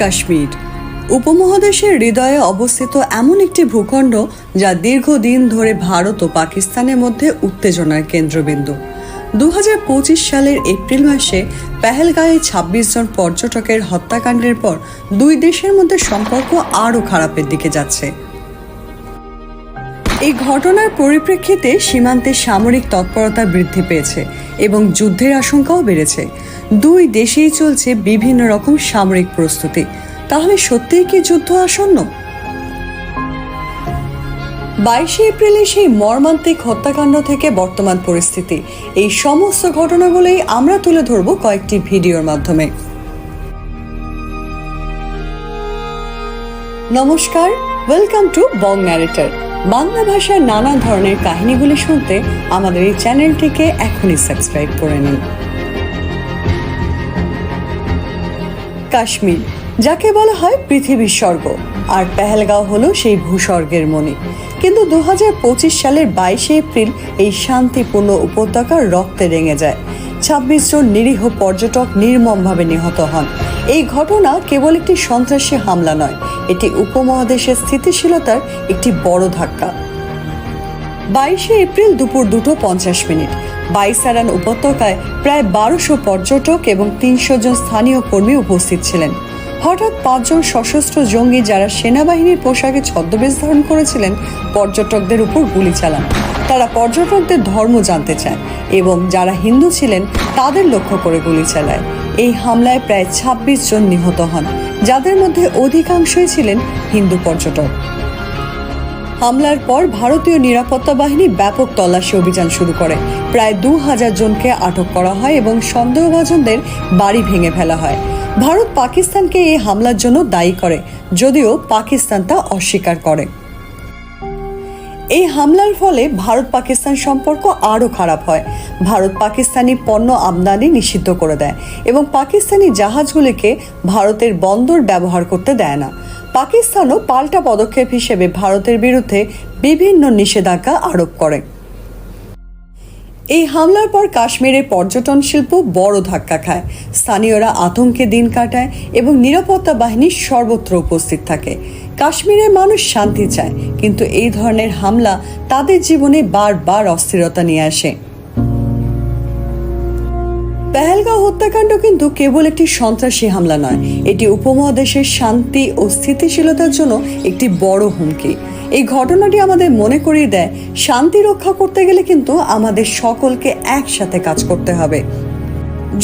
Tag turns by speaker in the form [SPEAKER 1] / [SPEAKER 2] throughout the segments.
[SPEAKER 1] কাশ্মীর। উপমহাদেশের হৃদয়ে অবস্থিত এমন একটি ভূখণ্ড যা দীর্ঘদিন ধরে ভারত ও পাকিস্তানের মধ্যে উত্তেজনার কেন্দ্রবিন্দু। দু হাজার পঁচিশ সালের এপ্রিল মাসে পেহেলগাঁয়ে ছাব্বিশ জন পর্যটকের হত্যাকাণ্ডের পর দুই দেশের মধ্যে সম্পর্ক আরও খারাপের দিকে যাচ্ছে। এই ঘটনার পরিপ্রেক্ষিতে সীমান্তে সামরিক তৎপরতা বৃদ্ধি পেয়েছে এবং যুদ্ধের আশঙ্কাও বেড়েছে। দুই দেশেই চলছে বিভিন্ন রকম সামরিক প্রস্তুতি। তাহলে সত্যিই কি যুদ্ধ আসন্ন? বাইশে এপ্রিলে সেই মর্মান্তিক হত্যাকাণ্ড থেকে বর্তমান পরিস্থিতি। এই সমস্ত ঘটনাগুলোই আমরা তুলে ধরব কয়েকটি ভিডিওর মাধ্যমে। নমস্কার welcome to Bong narrator Bangla ভাষার নানা ধরনের কাহিনীগুলি শুনতে আমাদের এই চ্যানেলটিকে এখনই সাবস্ক্রাইব করে নিন। কাশ্মীর, যাকে বলা হয় পৃথিবীর স্বর্গ, আর পেহেলগাঁও হলো সেই ভূস্বর্গের মণি। কিন্তু দু হাজার পঁচিশ সালের বাইশে এপ্রিল এই শান্তিপূর্ণ উপত্যকা রক্তে রেঙে যায়। ছাব্বিশ জন নিরীহ পর্যটক নির্মমভাবে নিহত হন। এই ঘটনা কেবল একটি সন্ত্রাসী হামলা নয়, এটি উপমহাদেশের স্থিতিশীলতার একটি বড় ধাক্কা। বাইশে এপ্রিল দুপুর দুটো পঞ্চাশ মিনিট, বাইসারান উপত্যকায় প্রায় বারোশো পর্যটক এবং তিনশো জন স্থানীয় কর্মী উপস্থিত ছিলেন। হঠাৎ পাঁচজন সশস্ত্র জঙ্গি যারা সেনাবাহিনীর পোশাকে ছদ্মবেশ ধারণ করেছিলেন, পর্যটকদের উপর গুলি চালান। তারা পর্যটকদের ধর্ম জানতে চায় এবং যারা হিন্দু ছিলেন, তাদের লক্ষ্য করে গুলি চালায়। এই হামলায় প্রায় ছাব্বিশ জন নিহত হন, যাদের মধ্যে অধিকাংশই ছিলেন হিন্দু পর্যটক। হামলার পর ভারতীয় নিরাপত্তা বাহিনী ব্যাপক তল্লাশি অভিযান শুরু করে। প্রায় দু হাজার জনকে আটক করা হয় এবং সন্দেহভাজনদের বাড়ি ভেঙে ফেলা হয়। ভারত পাকিস্তানকে এই হামলার জন্য দায়ী করে, যদিও পাকিস্তান তা অস্বীকার করে। এই হামলার ফলে ভারত পাকিস্তান সম্পর্ক আরও খারাপ হয়। ভারত পাকিস্তানি পণ্য আমদানি নিষিদ্ধ করে দেয় এবং পাকিস্তানি জাহাজগুলিকে ভারতের বন্দর ব্যবহার করতে দেয় না। পাকিস্তানও পাল্টা পদক্ষেপ হিসেবে ভারতের বিরুদ্ধে বিভিন্ন নিষেধাজ্ঞা আরোপ করে। এই হামলার পর কাশ্মীরের পর্যটন শিল্প বড় ধাক্কা খায়। স্থানীয়রা আতঙ্কে দিন কাটায় এবং নিরাপত্তা বাহিনী সর্বত্র উপস্থিত থাকে। কাশ্মীরের মানুষ শান্তি চায়, কিন্তু এই ধরনের হামলা তাদের জীবনে বারবার অস্থিরতা নিয়ে আসে। পেহেলগাঁও হত্যাকাণ্ড কিন্তু কেবল একটি সন্ত্রাসী হামলা নয়। এটি উপমহাদেশের শান্তি ও স্থিতিশীলতার জন্য একটি বড় হুমকি। এই ঘটনাটি আমাদের মনে করিয়ে দেয়, শান্তি রক্ষা করতে গেলে কিন্তু আমাদের সকলকে একসাথে কাজ করতে হবে।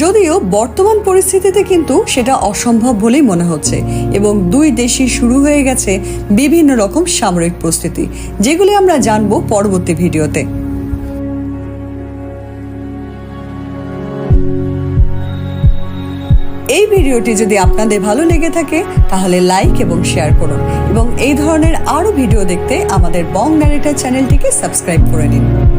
[SPEAKER 1] যদিও বর্তমান পরিস্থিতিতে কিন্তু সেটা অসম্ভব বলেই মনে হচ্ছে এবং দুই দেশই শুরু হয়ে গেছে বিভিন্ন রকম সামরিক প্রস্তুতি, যেগুলি আমরা জানব পরবর্তী ভিডিওতে। এই ভিডিওটি যদি আপনাদের ভালো লেগে থাকে, তাহলে লাইক এবং শেয়ার করুন। এবং এই ধরনের আরও ভিডিও দেখতে আমাদের বং ন্যারেটার চ্যানেলটিকে সাবস্ক্রাইব করে নিন।